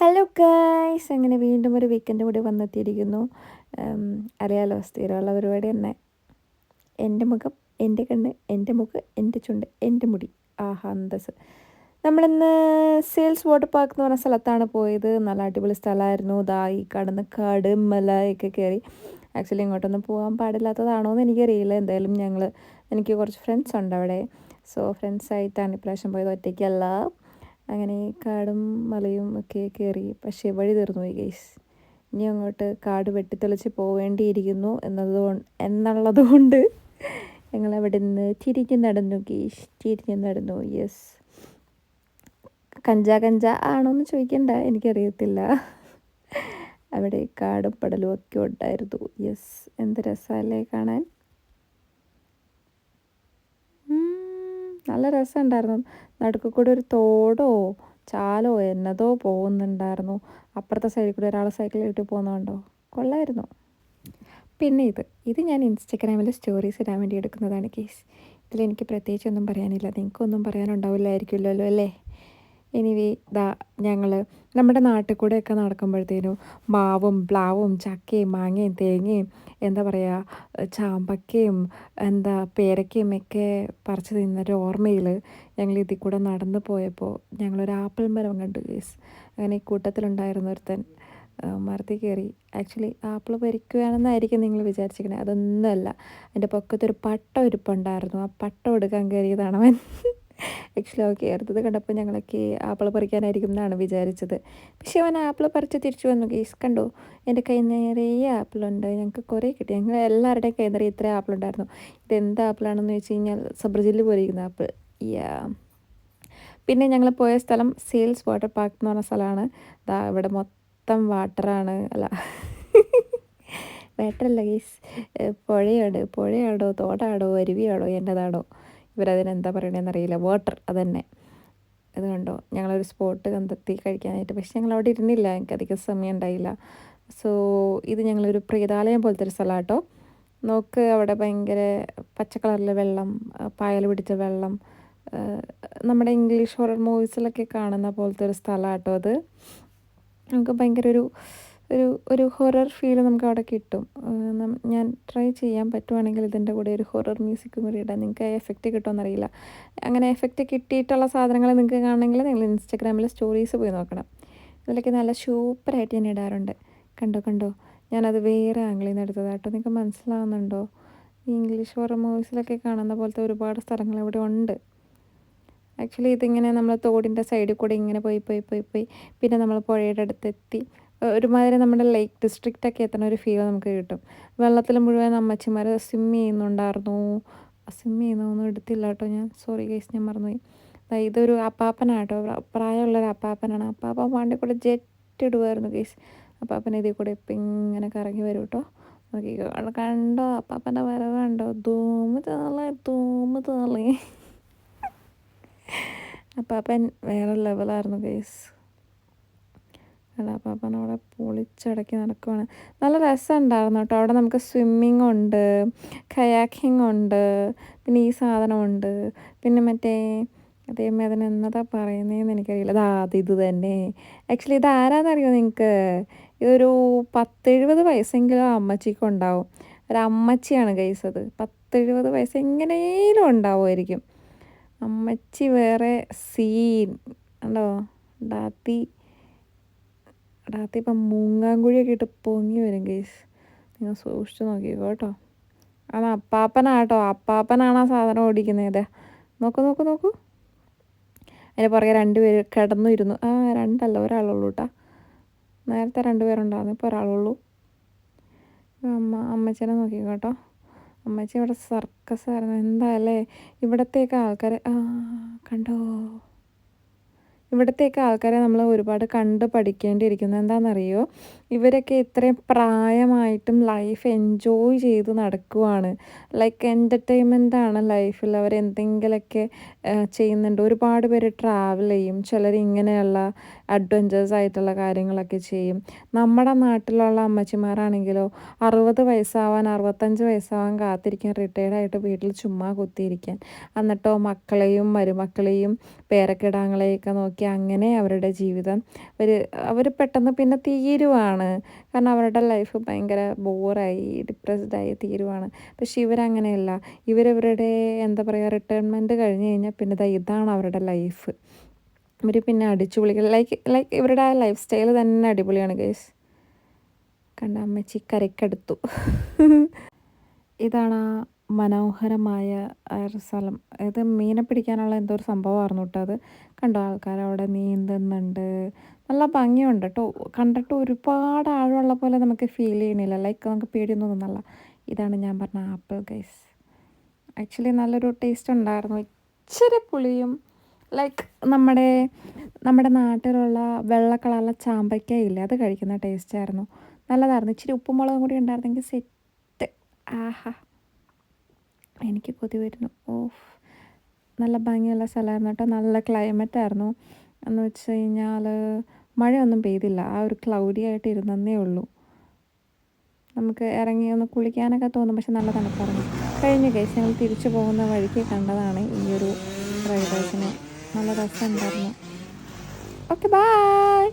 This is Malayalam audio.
ഹലോ ഗായ്സ് അങ്ങനെ വീണ്ടും ഒരു വീക്കെൻഡ് കൂടി വന്നെത്തിയിരിക്കുന്നു. അറിയാലോ സ്ഥിരമുള്ള പരിപാടി തന്നെ. എന്റെ മുഖം എന്റെ കണ്ണ് എന്റെ മുഖം എന്റെ ചുണ്ട് എന്റെ മുടി. ആഹാ അന്തസ് നമ്മളിന്ന് സെയിൽസ് വാട്ടർ പാർക്ക് എന്ന് പറഞ്ഞ സ്ഥലത്താണ് പോയത്. നല്ല അടിപൊളി സ്ഥലമായിരുന്നു. ദാ ഈ കടന്ന് കാട് മല ഒക്കെ കയറി ആക്ച്വലി ഇങ്ങോട്ടൊന്നും പോകാൻ പാടില്ലാത്തതാണോ എന്ന് എനിക്കറിയില്ല. എന്തായാലും ഞങ്ങൾ എനിക്ക് കുറച്ച് ഫ്രണ്ട്സ് ഉണ്ട് അവിടെ. സോ ഫ്രണ്ട്സായിട്ടാണ് ഇപ്രാവശ്യം പോയത്. ഒറ്റയ്ക്കല്ല. അങ്ങനെ കാടും മലയും ഒക്കെ കയറി പക്ഷേ വഴി തീർന്നു പോയി ഗൈസ് ഇനി അങ്ങോട്ട് കാട് വെട്ടിത്തെളിച്ച് പോവേണ്ടിയിരിക്കുന്നു എന്നതുകൊണ്ട് എന്നുള്ളത് കൊണ്ട് ഞങ്ങൾ അവിടെ നിന്ന് തിരിഞ്ഞ് നടന്നു ഗീഷ് തിരിഞ്ഞ് നടന്നു യെസ് കഞ്ച കഞ്ച ആണോന്ന് ചോദിക്കണ്ട എനിക്കറിയത്തില്ല. അവിടെ കാടും പടലും ഒക്കെ ഉണ്ടായിരുന്നു യെസ് എന്ത് രസമല്ലേ കാണാൻ? നല്ല രസമുണ്ടായിരുന്നു. നടുക്ക് കൂടെ ഒരു തോടോ ചാലോ എന്നതോ പോകുന്നുണ്ടായിരുന്നു. അപ്പുറത്തെ സൈഡിൽ കൂടെ ഒരാൾ സൈക്കിളിൽ ഇട്ട് പോകുന്നുണ്ടോ കൊള്ളായിരുന്നു. പിന്നെ ഇത്. ഇത് ഞാൻ ഇൻസ്റ്റഗ്രാമിൽ സ്റ്റോറീസ് ഇടാൻ വേണ്ടി എടുക്കുന്നതാണ് കേസ് ഇതിലെനിക്ക് പ്രത്യേകിച്ചൊന്നും പറയാനില്ല. നിങ്ങൾക്കൊന്നും പറയാനുണ്ടാവില്ലായിരിക്കുമല്ലോ അല്ലേ? എനിവേ ദാ ഞങ്ങൾ നമ്മുടെ നാട്ടിൽ കൂടെയൊക്കെ നടക്കുമ്പോഴത്തേനും മാവും പ്ലാവും ചക്കയും മാങ്ങയും തേങ്ങയും എന്താ പറയുക ചാമ്പക്കയും എന്താ പേരക്കയും ഒക്കെ പറിച്ച് തിന്നൊരു ഓർമ്മയിൽ ഞങ്ങൾ ഇതിൽ കൂടെ നടന്നു പോയപ്പോൾ ഞങ്ങളൊരു ആപ്പിൾ മരം കണ്ടു ഗേസ് അങ്ങനെ ഈ കൂട്ടത്തിലുണ്ടായിരുന്ന ഒരുത്തൻ മരത്തിൽ കയറി. ആക്ച്വലി ആപ്പിൾ പരിക്കുകയാണെന്നായിരിക്കും നിങ്ങൾ വിചാരിച്ചിരിക്കണേ. അതൊന്നുമല്ല. എന്റെ പൊക്കത്തൊരു പട്ടം ഇരിപ്പുണ്ടായിരുന്നു ആ പട്ടം എടുക്കാൻ കയറിയതാണ് അവൻ ആക്ച്വലി ഓക്കെ അടുത്തത് കണ്ടപ്പോൾ ഞങ്ങളൊക്കെ ആപ്പിൾ പറിക്കാനായിരിക്കും എന്നാണ് വിചാരിച്ചത്. പക്ഷേ അവൻ ആപ്പിൾ പറിച്ച് തിരിച്ചു വന്നു. ഗീസ് കണ്ടു? എന്റെ കൈ നിറയെ ആപ്പിളുണ്ട് ഞങ്ങൾക്ക് കുറേ കിട്ടി. ഞങ്ങൾ എല്ലാവരുടെയും കൈ നിറയെ ഇത്രയും ആപ്പിളുണ്ടായിരുന്നു ഇത് എന്ത് ആപ്പിളാണെന്ന് വെച്ച് കഴിഞ്ഞാൽ സബ്രജില്ല് പോയിരിക്കുന്ന ആപ്പിൾ. യാ. പിന്നെ ഞങ്ങൾ പോയ സ്ഥലം സെയിൽസ് വാട്ടർ പാർക്ക് എന്ന് പറഞ്ഞ സ്ഥലമാണ്. ദാ ഇവിടെ മൊത്തം വാട്ടറാണ്. അല്ല. വാട്ടറല്ല ഗീസ് പുഴയാണ്. പുഴയാണോ? തോടാണോ? അരുവിയാണോ? എന്നതാണോ? ഇവരതിനെന്താ പറയണതെന്ന് അറിയില്ല വാട്ടർ അതന്നെ. ഇത് കണ്ടോ ഞങ്ങളൊരു സ്പോട്ട് കണ്ടെത്തി കഴിക്കാനായിട്ട്. പക്ഷെ ഞങ്ങൾ അവിടെ ഇരുന്നില്ല. എനിക്ക് അധികം സമയം ഉണ്ടായില്ല. സോ ഇത് ഞങ്ങളൊരു പ്രീതാലയം പോലത്തെ ഒരു സ്ഥലം കേട്ടോ നോക്ക് അവിടെ ഭയങ്കര പച്ച കളറിലെ വെള്ളം പായൽ പിടിച്ച വെള്ളം നമ്മുടെ ഇംഗ്ലീഷ് ഹൊറർ മൂവീസിലൊക്കെ കാണുന്ന പോലത്തെ ഒരു സ്ഥലമാണ് കേട്ടോ അത്. നമുക്ക് ഭയങ്കര ഒരു ഒരു ഒരു ഹൊറർ ഫീൽ നമുക്ക് അവിടെ കിട്ടും. ഞാൻ ട്രൈ ചെയ്യാൻ പറ്റുവാണെങ്കിൽ ഇതിന്റെ കൂടെ ഒരു ഹൊറർ മ്യൂസിക്കും കൂടി ഇടാം. നിങ്ങൾക്ക് എഫക്റ്റ് കിട്ടുമെന്നറിയില്ല അങ്ങനെ എഫക്റ്റ് കിട്ടിയിട്ടുള്ള സാധനങ്ങൾ നിങ്ങൾക്ക് കാണണമെങ്കിൽ നിങ്ങൾ ഇൻസ്റ്റാഗ്രാമിൽ സ്റ്റോറീസ് പോയി നോക്കണം. ഇതിലൊക്കെ നല്ല സൂപ്പറായിട്ട് ഞാൻ ഇടാറുണ്ട്. കണ്ടോ കണ്ടോ? ഞാനത് വേറെ ആംഗിളിൽ നിന്ന് കേട്ടോ. നിങ്ങൾക്ക് മനസ്സിലാവുന്നുണ്ടോ? ഇംഗ്ലീഷ് ഹൊറർ മൂവീസിലൊക്കെ കാണുന്ന പോലത്തെ ഒരുപാട് സ്ഥലങ്ങൾ ഇവിടെ ഉണ്ട്. ആക്ച്വലി ഇതിങ്ങനെ നമ്മൾ തോടിന്റെ സൈഡിൽ കൂടെ ഇങ്ങനെ പോയി പോയി പോയി പോയി. പിന്നെ നമ്മൾ പുഴയുടെ അടുത്തെത്തി. ഒരുമാതിരി നമ്മുടെ ലേക്ക് ഡിസ്ട്രിക്റ്റൊക്കെ എത്തുന്ന ഒരു ഫീൽ നമുക്ക് കിട്ടും. വെള്ളത്തിൽ മുഴുവൻ അമ്മച്ചിമാർ സ്വിം ചെയ്യുന്നുണ്ടായിരുന്നു. സ്വിം ചെയ്യുന്നൊന്നും എടുത്തില്ല കേട്ടോ ഞാൻ. സോറി കേസ് ഞാൻ മറന്നുപോയി. ഇതൊരു അപ്പാപ്പനാട്ടോ പ്ര- പ്രായമുള്ളൊരു അപ്പാപ്പനാണ്. അപ്പാപ്പൻ വണ്ടി കൂടെ ജെറ്റ് ഇടുവായിരുന്നു കേസ് അപ്പാപ്പൻ ഇതിൽ കൂടെ ഇപ്പം ഇങ്ങനെ കറങ്ങി വരും കേട്ടോ. നോക്കി കണ്ടോ? അപ്പാപ്പന്റെ വരവ് കണ്ടോ? ധൂമ് തേളെ ധൂമ് തേളേ. അപ്പാപ്പൻ വേറെ ലെവലായിരുന്നു ഗൈസ് അല്ല അപ്പാപ്പൻ അവിടെ പൊളിച്ചടക്കി നടക്കുവാണ്. നല്ല രസമുണ്ടായിരുന്നു കേട്ടോ. അവിടെ നമുക്ക് സ്വിമ്മിങ് ഉണ്ട് കയാക്കിംഗ് ഉണ്ട് പിന്നെ ഈ സാധനമുണ്ട്. പിന്നെ മറ്റേ അതേമേ അതിന് എന്നതാ പറയുന്നതെന്ന് എനിക്കറിയില്ല. അതാ ഇത് തന്നെ. ആക്ച്വലി ഇത് ആരാന്നറിയോ നിങ്ങൾക്ക് ഇതൊരു പത്തെഴുപത് വയസ്സെങ്കിലും അമ്മച്ചിക്ക് ഉണ്ടാവും. ഒരു അമ്മച്ചിയാണ് ഗൈസ് അത്. പത്തെഴുപത് വയസ്സ് എങ്ങനെയും ഉണ്ടാവുമായിരിക്കും. അമ്മച്ചി വേറെ സീൻ ഉണ്ടോ ഡാത്തി. ഡാത്തി ഇപ്പം മൂങ്ങാങ്കുഴിയൊക്കെ ഇട്ട് പൊങ്ങി വരും കേസ് നിങ്ങൾ സൂക്ഷിച്ചു നോക്കിക്കോ കേട്ടോ. അത് അപ്പാപ്പനാട്ടോ. അപ്പാപ്പനാണ് ആ സാധനം ഓടിക്കുന്നത്. നോക്കൂ നോക്കൂ നോക്കൂ. അതിന് പുറകെ രണ്ടുപേര് കിടന്നു ഇരുന്നു. ആ രണ്ടല്ല ഒരാളുള്ളൂ കേട്ടോ നേരത്തെ രണ്ടുപേരുണ്ടായിരുന്നു ഇപ്പോൾ ഒരാളുള്ളൂ. അമ്മ അമ്മച്ചനെ നോക്കിക്കോ കേട്ടോ. അമ്മച്ചി ഇവിടെ സർക്കസ് ആയിരുന്നു. എന്താ അല്ലേ? ഇവിടത്തേക്ക് ആൾക്കാരെ ആ കണ്ടോ? ഇവിടത്തേക്ക് ആൾക്കാരെ നമ്മൾ ഒരുപാട് കണ്ട് പഠിക്കേണ്ടിയിരിക്കുന്നത് എന്താണെന്നറിയോ? ഇവരൊക്കെ ഇത്രയും പ്രായമായിട്ടും ലൈഫ് എൻജോയ് ചെയ്ത് നടക്കുവാണ്. ലൈക്ക് എന്റർടൈൻമെന്റ് ആണ് ലൈഫിൽ അവർ എന്തെങ്കിലുമൊക്കെ ചെയ്യുന്നുണ്ട്. ഒരുപാട് പേര് ട്രാവൽ ചെയ്യും. ചിലർ ഇങ്ങനെയുള്ള അഡ്വഞ്ചേഴ്സ് ആയിട്ടുള്ള കാര്യങ്ങളൊക്കെ ചെയ്യും. നമ്മുടെ നാട്ടിലുള്ള അമ്മച്ചിമാരാണെങ്കിലോ അറുപത് വയസ്സാവാൻ അറുപത്തഞ്ച് വയസ്സാവാൻ കാത്തിരിക്കാൻ റിട്ടയർഡ് ആയിട്ട് വീട്ടിൽ ചുമ്മാ കുത്തിയിരിക്കാൻ. എന്നിട്ടോ മക്കളെയും മരുമക്കളെയും പേരക്കിടാങ്ങളെയൊക്കെ നോക്കി അങ്ങനെ അവരുടെ ജീവിതം അവർ അവർ പെട്ടെന്ന് പിന്നെ തീരുവാണ്. കാരണം അവരുടെ ലൈഫ് ഭയങ്കര ബോറായി ഡിപ്രസ്ഡായി തീരുവാണ്. പക്ഷെ ഇവരങ്ങനെയല്ല. ഇവരവരുടെ എന്താ പറയുക റിട്ടയർമെന്റ് കഴിഞ്ഞ് കഴിഞ്ഞാൽ പിന്നെ ഇതാണ് അവരുടെ ലൈഫ് ഇവർ പിന്നെ അടിച്ചു പൊളിക്കുക ലൈക്ക് ലൈക്ക് ഇവരുടെ ആ ലൈഫ് സ്റ്റൈൽ തന്നെ അടിപൊളിയാണ് ഗേസ് കണ്ട അമ്മച്ചി കരയ്ക്കടുത്തു. ഇതാണ് ആ മനോഹരമായ ഒരു സ്ഥലം. ഇത് മീനെ പിടിക്കാനുള്ള എന്തോ ഒരു സംഭവമായിരുന്നു കേട്ടോ അത്. കണ്ടോ ആൾക്കാർ അവിടെ നീന്തുന്നുണ്ട്. നല്ല ഭംഗിയുണ്ട് കേട്ടോ. കണ്ടിട്ട് ഒരുപാട് ആഴമുള്ള പോലെ നമുക്ക് ഫീൽ ചെയ്യണില്ല ലൈക്ക് നമുക്ക് പേടിയൊന്നും തോന്നല്ല ഇതാണ് ഞാൻ പറഞ്ഞ ആപ്പിൾ ഗൈസ് ആക്ച്വലി നല്ലൊരു ടേസ്റ്റ് ഉണ്ടായിരുന്നു. ഇച്ചിരി പുളിയും ലൈക്ക് നമ്മുടെ നമ്മുടെ നാട്ടിലുള്ള വെള്ള കളറുള്ള അത് കഴിക്കുന്ന ടേസ്റ്റ് ആയിരുന്നു. നല്ലതായിരുന്നു. ഇച്ചിരി ഉപ്പും മുളകും കൂടി ഉണ്ടായിരുന്നെങ്കിൽ സെറ്റ് ആഹാ. എനിക്ക് കൊതി വരുന്നു. ഓഫ് നല്ല ഭംഗിയുള്ള സ്ഥലമായിരുന്നു കേട്ടോ. നല്ല ക്ലൈമറ്റായിരുന്നു എന്ന് വെച്ച് കഴിഞ്ഞാൽ മഴയൊന്നും പെയ്തില്ല. ആ ഒരു ക്ലൗഡി ആയിട്ട് ഇരുന്നേ ഉള്ളൂ. നമുക്ക് ഇറങ്ങി ഒന്ന് കുളിക്കാനൊക്കെ തോന്നും. പക്ഷെ നല്ല തണുപ്പായിരുന്നു. കഴിഞ്ഞ കേസ് ഞങ്ങൾ തിരിച്ചു പോകുന്ന വഴിക്ക് കണ്ടതാണ് ഈ ഒരു റൈഡേഴ്സിനെ നല്ല രസമുണ്ടായിരുന്നു. Okay bye